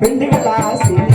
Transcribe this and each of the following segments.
Bindi Vilasi.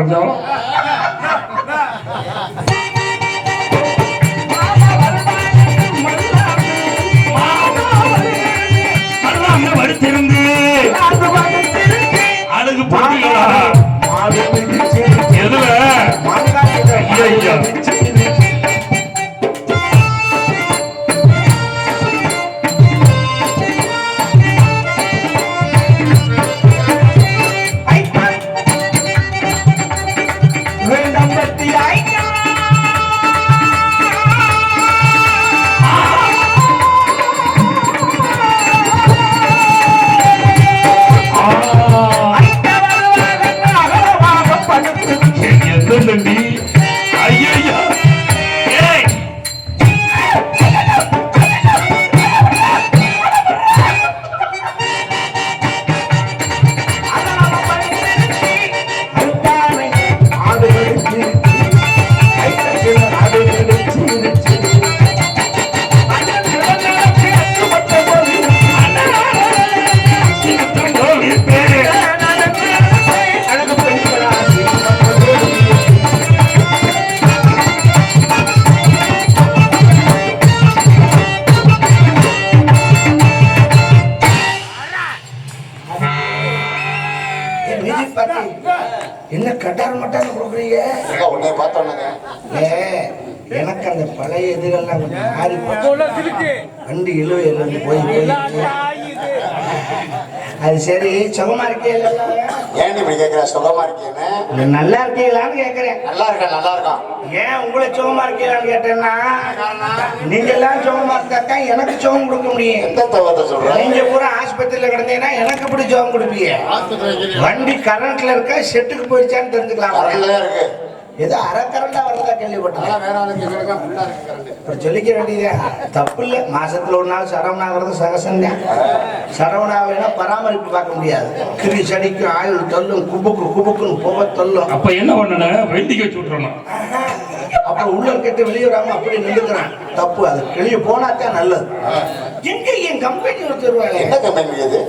સમજાવો என்ன கட்டார மட்டான்னு கொடுக்குறீங்க? பார்த்தோன்னே ஏ, எனக்கு அந்த பழைய இதுகள்லாம் கொஞ்சம் மாறி. வண்டி இழுவை இருந்து போய் போய். அது சரி சுகமா இருக்கீங்களா ஏன் இப்படி கேட்கிற சுகமா இல்ல, நல்லா இருக்கீங்களான்னு கேக்குறேன். நல்லா இருக்கேன் நல்லா இருக்கான் ஏன் உங்களை சுகமா இருக்கீங்களான்னு கேட்டேன்னா நீங்க எல்லாம் சுகமா இருந்தாக்கா எனக்கு சுகம் கொடுக்க முடியும். எந்த தவத்தை சொல்ற? நீங்க பூரா ஆஸ்பத்திரியில கிடந்தீங்கன்னா எனக்கு எப்படி சுகம் கொடுப்பீங்க? வண்டி கரண்ட்ல இருக்கா செட்டுக்கு போயிடுச்சான்னு தெரிஞ்சுக்கலாம்? இருக்கு. ஏதோ அரை கரண்டா வரதா கேள்விப்பட்டேன் வேற ஆளுக்கு சொல்லிக்க வேண்டியதே தப்பு இல்லை மாசத்துல ஒரு நாள் சரவணாகிறது சகசம்தான் சரவணாவினா பராமரிப்பு பார்க்க முடியாது. கிரி செடிக்கும் ஆயுள் தொல்லும் குபுக்கு குபுக்குன்னு புகை தொல்லும் அப்ப என்ன பண்ணன? வெண்டிக்கு வச்சு விட்டுறணும். அப்புறம் உள்ள கெட்டு வெளியே வராம அப்படி நின்றுக்கிறான் தப்பு. அது வெளியே போனா தான் நல்லது. எங்க என் கம்பெனி ஒருத்தருவாங்க என்ன கம்பெனி இது?